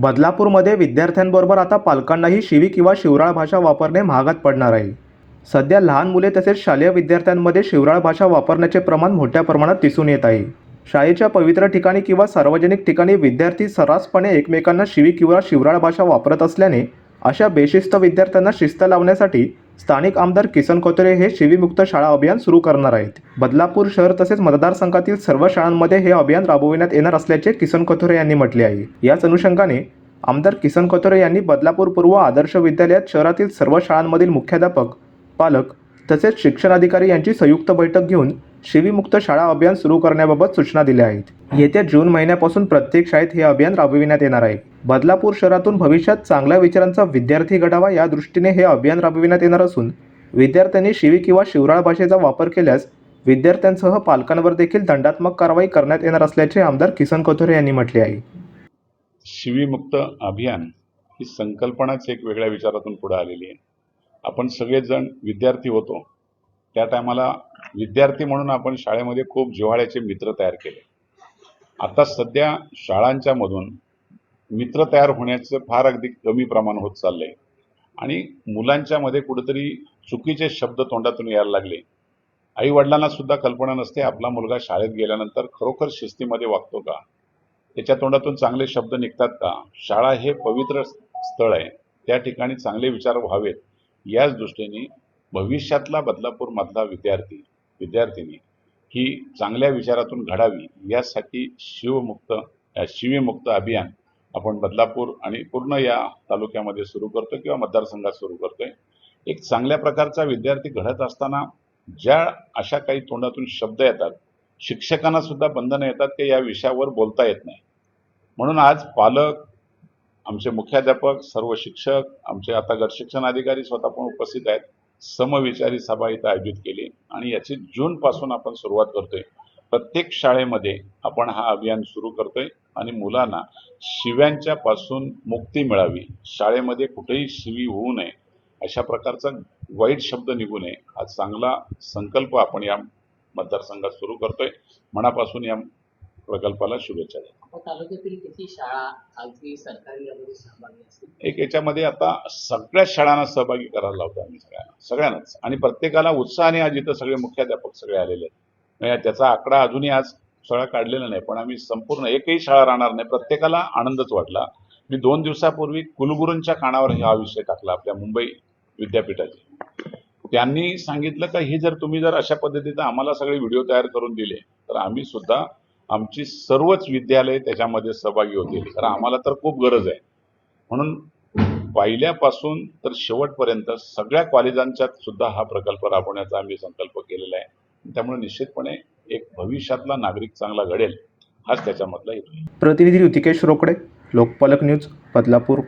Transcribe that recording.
बदलापूरमध्ये विद्यार्थ्यांबरोबर आता पालकांनाही शिवी किंवा शिवराळ भाषा वापरणे महागात पडणार आहे. सध्या लहान मुले तसेच शालेय विद्यार्थ्यांमध्ये शिवराळ भाषा वापरण्याचे प्रमाण मोठ्या प्रमाणात दिसून येत आहे. शाळेच्या पवित्र ठिकाणी किंवा सार्वजनिक ठिकाणी विद्यार्थी सर्रासपणे एकमेकांना शिवी किंवा शिवराळ भाषा वापरत असल्याने अशा बेशिस्त विद्यार्थ्यांना शिस्त लावण्यासाठी स्थानिक आमदार किसन कोतरे हे शिवीमुक्त शाळा अभियान सुरू करणार आहेत. बदलापूर शहर तसेच मतदारसंघातील सर्व शाळांमध्ये हे अभियान राबविण्यात येणार असल्याचे किसन कोथोरे यांनी म्हटले आहे. याच अनुषंगाने आमदार किसन कोथोरे यांनी बदलापूर पूर्व आदर्श विद्यालयात शहरातील सर्व शाळांमधील मुख्याध्यापक पालक तसेच शिक्षणाधिकारी यांची संयुक्त बैठक घेऊन शिवीमुक्त शाळा अभियान सुरू करण्याबाबत सूचना दिल्या आहेत. येत्या जून महिन्यापासून प्रत्येक शाळेत हे अभियान राबविण्यात येणार आहे. बदलापूर शहरातून भविष्यात चांगल्या विचारांचा विद्यार्थी घडावा या दृष्टीने हे अभियान राबविण्यात येणार असून विद्यार्थ्यांनी शिवी किंवा शिवराळ भाषेचा वापर केल्यास विद्यार्थ्यांसह पालकांवर देखील दंडात्मक कारवाई करण्यात येणार असल्याचे आमदार किसन कोथरे यांनी म्हटले आहे. शिवीमुक्त अभियान ही संकल्पनाच एक वेगळ्या विचारातून पुढे आलेली आहे. आपण सगळेजण विद्यार्थी होतो. त्या टायमाला विद्यार्थी म्हणून आपण शाळेमध्ये खूप जिव्हाळ्याचे मित्र तयार केले. आता सध्या शाळांच्या मधून मित्र तयार होण्याचं फार अगदी कमी प्रमाण होत चाललंय. आणि मुलांच्या मध्ये कुठेतरी चुकीचे शब्द तोंडातून यायला लागले. आई वडिलांना सुद्धा कल्पना नसते आपला मुलगा शाळेत गेल्यानंतर खरोखर शिस्तीमध्ये वागतो का? त्याच्या तोंडातून चांगले शब्द निघतात का? शाळा हे पवित्र स्थळ आहे. त्या ठिकाणी चांगले विचार व्हावेत. याच दृष्टीने भविष्यातला बदलापूर मधला विद्यार्थी विद्यार्थिनी ही चांगल्या विचारातून घडावी. यासाठी शिवमुक्त शिवीमुक्त अभियान आपण बदलापूर आणि पूर्ण या तालुक्यामध्ये सुरू करतो किंवा मतदारसंघात सुरू करतोय. एक चांगल्या प्रकारचा विद्यार्थी घडत असताना ज्या अशा काही तोंडातून शब्द येतात शिक्षकांना सुद्धा बंधनं येतात की या विषयावर बोलता येत नाही. म्हणून आज पालक आमचे मुख्याध्यापक सर्व शिक्षक आमचे आता गट शिक्षण अधिकारी स्वतः पण उपस्थित आहेत. समविचारी सभा इथं आयोजित केली आणि याची जून पासून आपण सुरुवात करतोय. प्रत्येक शाळेमध्ये आपण हा अभियान सुरू करतोय आणि मुलांना शिव्यांच्या पासून मुक्ती मिळावी. शाळेमध्ये कुठेही शिवी होऊ नये अशा प्रकारचा वाईट शब्द निघू नये हा चांगला संकल्प आपण या मतदारसंघात सुरू करतोय. मनापासून या प्रकल्पाला शुभेच्छा एक याच्यामध्ये आता सगळ्याच शाळांना सहभागी करायला लावतो आम्ही सगळ्यांना सगळ्यांनाच. आणि प्रत्येकाला उत्साहाने आज इथं सगळे मुख्याध्यापक सगळे आलेले आहेत. त्याचा आकडा अजूनही आज सगळा काढलेला नाही पण आम्ही संपूर्ण एकही शाळा राहणार नाही. प्रत्येकाला आनंदच वाटला. मी दोन दिवसापूर्वी कुलगुरूंच्या कानावर हा विषय टाकला आपल्या मुंबई विद्यापीठाचे. त्यांनी सांगितलं का हे जर तुम्ही जर अशा पद्धतीने आम्हाला सगळे व्हिडिओ तयार करून दिले तर आम्ही सुद्धा आमची सर्वच विद्यालय त्याच्यामध्ये सहभागी होतील. तर आम्हाला तर खूप गरज आहे. म्हणून पहिल्यापासून तर शेवटपर्यंत सगळ्या कॉलेजांच्यात सुद्धा हा प्रकल्प राबवण्याचा आम्ही संकल्प केलेला आहे. त्यामुळे निश्चितपणे एक भविष्यातला नागरिक चांगला घडेल हाच त्याच्यामधला हेतू प्रतिनिधी ऋतिकेश रोकडे लोकपालक न्यूज बदलापूर.